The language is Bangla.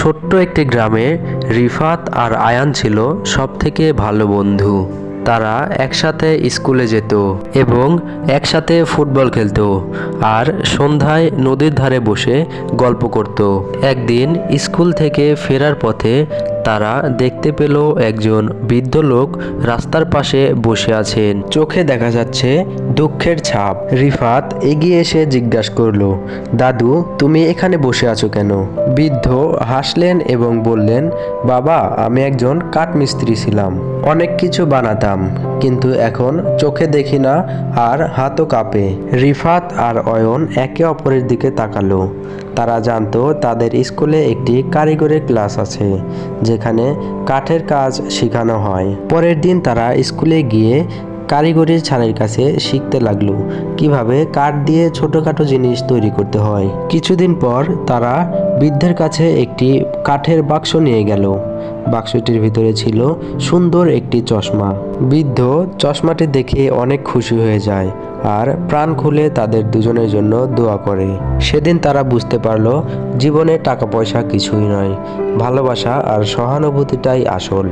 ছোট্ট একটি গ্রামে রিফাত আর আয়ান ছিল সব থেকে ভালো বন্ধু। তারা একসাথে স্কুলে যেত এবং একসাথে ফুটবল খেলত আর সন্ধ্যায় নদীর ধারে বসে গল্প করত। একদিন স্কুল থেকে ফেরার পথে তারা দেখতে পেল একজন বৃদ্ধ লোক রাস্তার পাশে বসে আছেন। চোখে দেখা যাচ্ছে দুঃখের ছাপ। রিফাত এগিয়ে এসে জিজ্ঞাসা করল, দাদু, তুমি এখানে বসে আছো কেন? বৃদ্ধ হাসলেন এবং বললেন, বাবা, আমি একজন কাঠমিস্ত্রি ছিলাম। অনেক কিছু বানাতাম, কিন্তু এখন চোখে দেখি না আর হাতও কাঁপে। রিফাত আর অয়ন একে অপরের দিকে তাকালো। তারা জানতো তাদের স্কুলে একটি কারিগরি ক্লাস আছে, যেখানে কাঠের কাজ শেখানো হয়। পরের দিন তারা স্কুলে গিয়ে কারিগরি ছাড়ের কাছে শিখতে লাগল, কীভাবে কাঠ দিয়ে ছোটোখাটো জিনিস তৈরি করতে হয়। কিছুদিন পর তারা বৃদ্ধের কাছে একটি কাঠের বাক্স নিয়ে গেল। বাক্সটির ভিতরে ছিল সুন্দর একটি চশমা। বৃদ্ধ চশমাটি দেখে অনেক খুশি হয়ে যায়। আর প্রাণ খুলে তাদের দুজনের জন্য দোয়া করে। সেদিন তারা বুঝতে পারল, জীবনে টাকা পয়সা কিছুই নয়। ভালোবাসা আর সহানুভূতিটাই আসল।